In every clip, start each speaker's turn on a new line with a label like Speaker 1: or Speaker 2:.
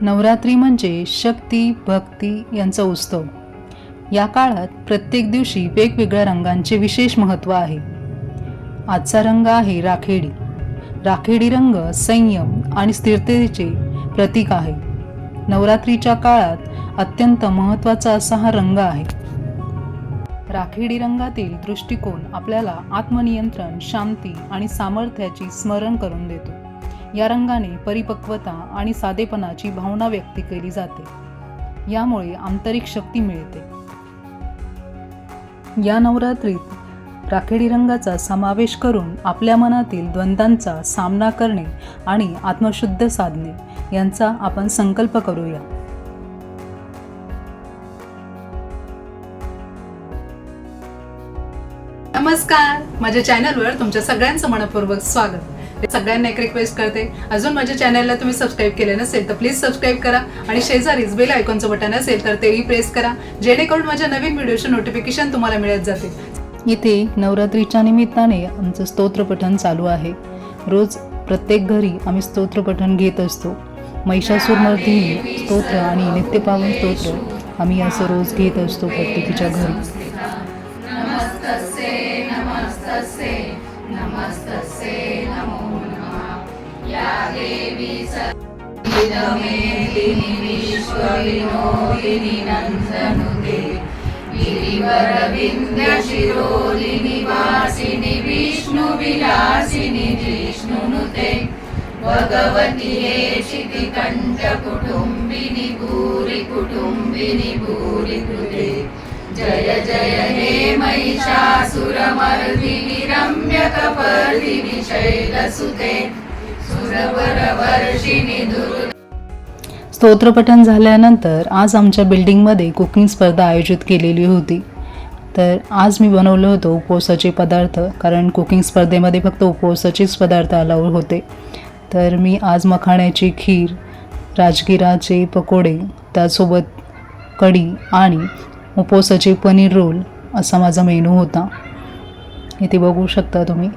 Speaker 1: नवरात्री म्हणजे शक्ती भक्ती यांचा उत्सव. या काळात प्रत्येक दिवशी वेगवेगळ्या रंगांचे विशेष महत्त्व आहे. आजचा रंग आहे राखेडी. राखेडी रंग संयम आणि स्थिरतेचे प्रतीक आहे. नवरात्रीच्या काळात अत्यंत महत्त्वाचा असा हा रंग आहे. राखेडी रंगातील दृष्टिकोन आपल्याला आत्मनियंत्रण शांती आणि सामर्थ्याची स्मरण करून देतो. या रंगाने परिपक्वता आणि साधेपणाची भावना व्यक्त केली जाते. यामुळे आंतरिक शक्ती मिळते. या नवरात्रीत राखेडी रंगाचा समावेश करून आपल्या मनातील द्वंद्वांचा सामना करणे आणि आत्मशुद्ध साधणे यांचा आपण संकल्प करूया. नमस्कार! माझ्या चॅनलवर तुमच्या सगळ्यांचं मनपूर्वक स्वागत. सगळ्यांना एक रिक्वेस्ट करते. अजून माझ्या चॅनलला तुम्ही सबस्क्राईब केले नसेल तर प्लीज सबस्क्राईब करा आणि शेजारीच बेल आयकॉनचं बटन असेल तर तेही प्रेस करा. जेणेकरून माझ्या नवीन व्हिडिओचे नोटिफिकेशन तुम्हाला मिळत जाते इथे नवरात्रीच्या निमित्ताने आमचं स्तोत्रपठण चालू आहे. रोज प्रत्येक घरी आम्ही स्तोत्रपठण घेत असतो. महिषासूरमर्दिनी स्तोत्र आणि नित्यपावन स्तोत्र आम्ही असं रोज घेत असतो प्रत्येकीच्या घरी.
Speaker 2: विष्णुविलासिनि भगवति हे शितिकण्ठ कुटुम्बिनि भूरि कुटुम्बिनि भूरिकुटुम्बिनि भूरिकृते। जय जय हे महिषासुरमर्दिनि रम्यकपर्दिनि शैलसुते।
Speaker 1: स्तोत्रपठण झाल्यानंतर आज आमच्या बिल्डिंगमध्ये कुकिंग स्पर्धा आयोजित केलेली होती. तर आज मी बनवलं होतं उपवासाचे पदार्थ कारण कुकिंग स्पर्धेमध्ये फक्त उपवासाचेच पदार्थ अलाउड होते. तर मी आज मखाण्याची खीर राजगिराचे पकोडे त्यासोबत कढी आणि उपवासाचे पनीर रोल असा माझा मेनू होता. इथे बघू शकता तुम्ही.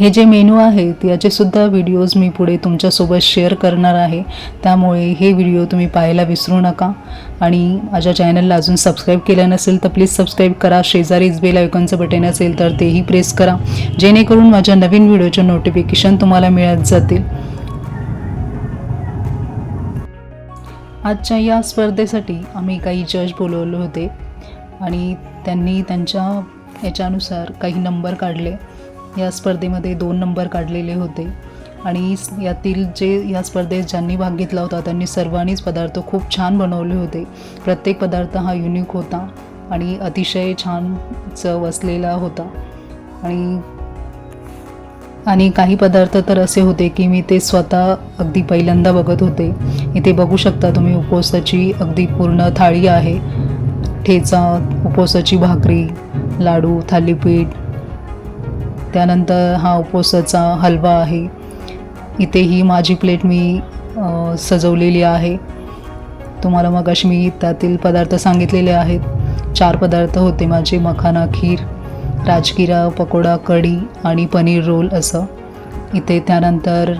Speaker 1: हे जे मेनू आहेत याचेसुद्धा व्हिडिओज मी पुढे तुमच्यासोबत शेअर करणार आहे. त्यामुळे हे व्हिडिओ तुम्ही पाहायला विसरू नका. आणि माझ्या चॅनलला अजून सबस्क्राईब केलं नसेल तर प्लीज सबस्क्राईब करा. शेजारीच बेल आयकॉनचं बटन असेल तर तेही प्रेस करा. जेणेकरून माझ्या नवीन व्हिडिओचे नोटिफिकेशन तुम्हाला मिळत जातील. आजच्या या स्पर्धेसाठी आम्ही काही जज बोलवले होते. आणि त्यांनी त्यांच्या याच्यानुसार काही नंबर काढले. या स्पर्धेमध्ये दोन नंबर काढलेले होते. आणि यातील जे या स्पर्धेत ज्यांनी भाग घेतला होता त्यांनी सर्वांनीच पदार्थ खूप छान बनवले होते. प्रत्येक पदार्थ हा युनिक होता आणि अतिशय छान चव असलेला होता. आणि आणि काही पदार्थ तर असे होते की मी ते स्वतः अगदी पहिल्यांदा बघत होते. इथे बघू शकता तुम्ही उपवासाची अगदी पूर्ण थाळी आहे. ठेचा उपवासाची भाकरी लाडू थालीपीठ त्यानंतर हा उपवासाचा हलवा आहे. इथे ही माझी प्लेट मी सजवलेली आहे. तुम्हाला मग अशी मी त्यातील पदार्थ सांगितलेले आहेत. चार पदार्थ होते माझे मखाना खीर राजगिरा पकोडा कढी आणि पनीर रोल असं. इथे त्यानंतर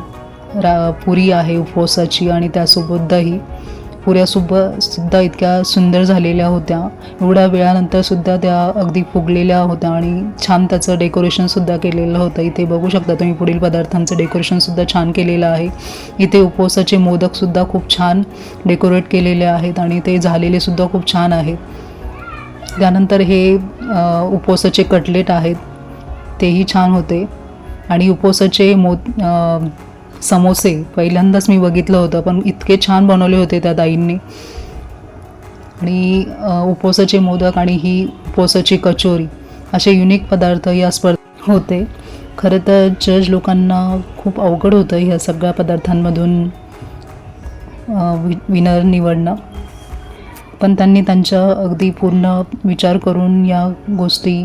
Speaker 1: रा पुरी आहे उपवासाची आणि त्यासोबत दही सुद्धा इतक्या सुंदर झालेल्या होत्या. एवढ्या वेळानंतरसुद्धा त्या अगदी फुगलेल्या होत्या आणि छान त्याचं डेकोरेशनसुद्धा केलेलं होतं. इथे बघू शकता तुम्ही पुढील पदार्थांचं डेकोरेशनसुद्धा छान केलेलं आहे. इथे उपवासाचे मोदकसुद्धा खूप छान डेकोरेट केलेले आहेत आणि ते झालेले सुद्धा खूप छान आहेत. त्यानंतर हे उपवासाचे कटलेट आहेत. तेही छान होते. आणि उपवासाचे मो समोसे. पहिल्यांदाच मी बघितलं होतं पण इतके छान बनवले होते त्या ताईंनी आणि उपोसाचे उपवासाचे मोदक आणि ही उपवासाची कचोरी असे युनिक पदार्थ या स्पर्धेत होते. खरं तर जज लोकांना खूप अवघड होतं ह्या सगळ्या पदार्थांमधून विनर निवडणं. पण त्यांनी त्यांच्या अगदी पूर्ण विचार करून या गोष्टी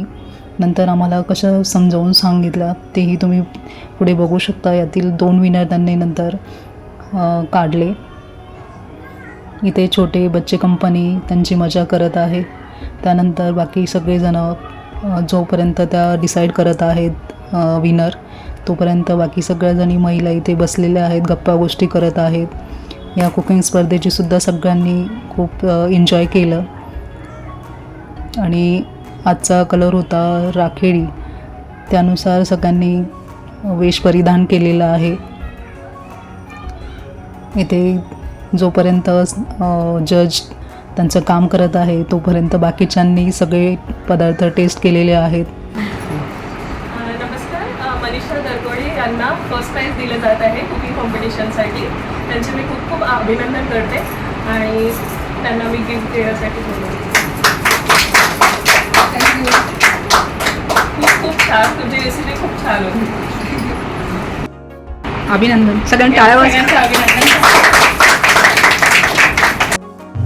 Speaker 1: नंतर आम्हाला कसं समजावून सांगितलं तेही तुम्ही पुढे बघू शकता. यातील दोन विनर त्यांनी नंतर काढले. इथे छोटे बच्चे कंपनी त्यांची मजा करत आहे. त्यानंतर बाकी सगळेजणं जोपर्यंत त्या डिसाईड करत आहेत विनर तोपर्यंत बाकी सगळ्याजणी महिला इथे बसलेल्या आहेत गप्पा गोष्टी करत आहेत. या कुकिंग स्पर्धेची सुद्धा सगळ्यांनी खूप एन्जॉय केलं. आणि आजचा कलर होता राखेडी. त्यानुसार सगळ्यांनी वेश परिधान केलेला आहे. इथे जोपर्यंत जज त्यांचं काम करत आहे तोपर्यंत बाकीच्यांनी सगळे पदार्थ टेस्ट केलेले आहेत.
Speaker 3: नमस्कार. मनीषा दरगोडे यांना फर्स्ट प्राईज दिलं जात आहे कुकिंग कॉम्पिटिशनसाठी त्यांचे मी खूप खूप अभिनंदन करते. आणि त्यांना मी गिफ्ट देण्यासाठी बोलवते खूप खूप छान तुझी रेसिपी खूप छान. होती
Speaker 4: अभिनंदन. सगळ्यांनी टाळ्या वाजवा.
Speaker 3: सगळ्यांचं अभिनंदन.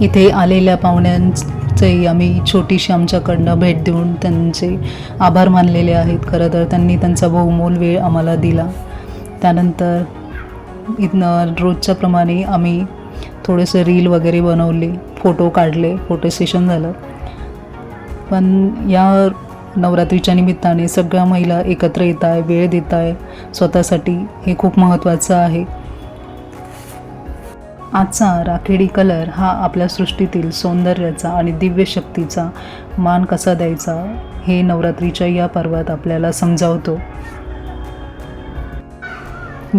Speaker 1: इथे आलेल्या पाहुण्यांचंही आम्ही छोटीशी आमच्याकडनं भेट देऊन त्यांचे आभार मानलेले आहेत. खरं तर त्यांनी त्यांचा बहुमोल वेळ आम्हाला दिला. त्यानंतर इथनं रोजच्या प्रमाणे आम्ही थोडेसे रील वगैरे बनवले फोटो काढले फोटो सेशन झालं. पण या नवरात्रीच्या निमित्ताने सगळ्या महिला एकत्र येत आहे वेळ देत आहे स्वतःसाठी हे खूप महत्त्वाचं आहे. आजचा राखेडी कलर हा आपल्या सृष्टीतील सौंदर्याचा आणि दिव्य शक्तीचा मान कसा द्यायचा हे नवरात्रीच्या या पर्वात आपल्याला समजावतो.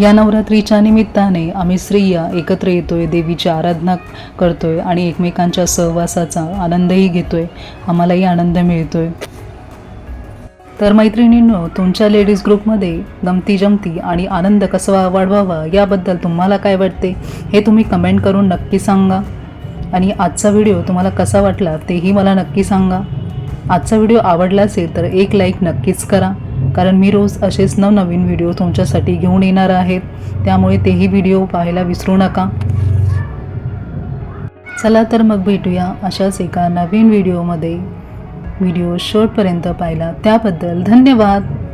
Speaker 1: या नवरात्रीच्या निमित्ताने आम्ही स्त्रिया एकत्र येतोय देवीची आराधना करतोय आणि एकमेकांच्या सहवासाचा आनंदही घेतोय. आम्हालाही आनंद मिळतोय. तर मैत्रिणींनो तुमच्या लेडीज ग्रुपमध्ये गमती जमती आणि आनंद कसा वाढवावा याबद्दल तुम्हाला काय वाटते हे तुम्ही कमेंट करून नक्की सांगा. आणि आजचा व्हिडिओ तुम्हाला कसा वाटला तेही मला नक्की सांगा. आजचा व्हिडिओ आवडला असेल तर एक लाईक नक्कीच करा कारण मी रोज असेच नवनवीन व्हिडिओ तुमच्यासाठी घेऊन येणार आहेत त्यामुळे तेही व्हिडिओ पाहायला विसरू नका. चला तर मग भेटूया अशाच एका नवीन व्हिडिओमध्ये व्हिडिओ शेवटपर्यंत पाहिला. त्याबद्दल धन्यवाद.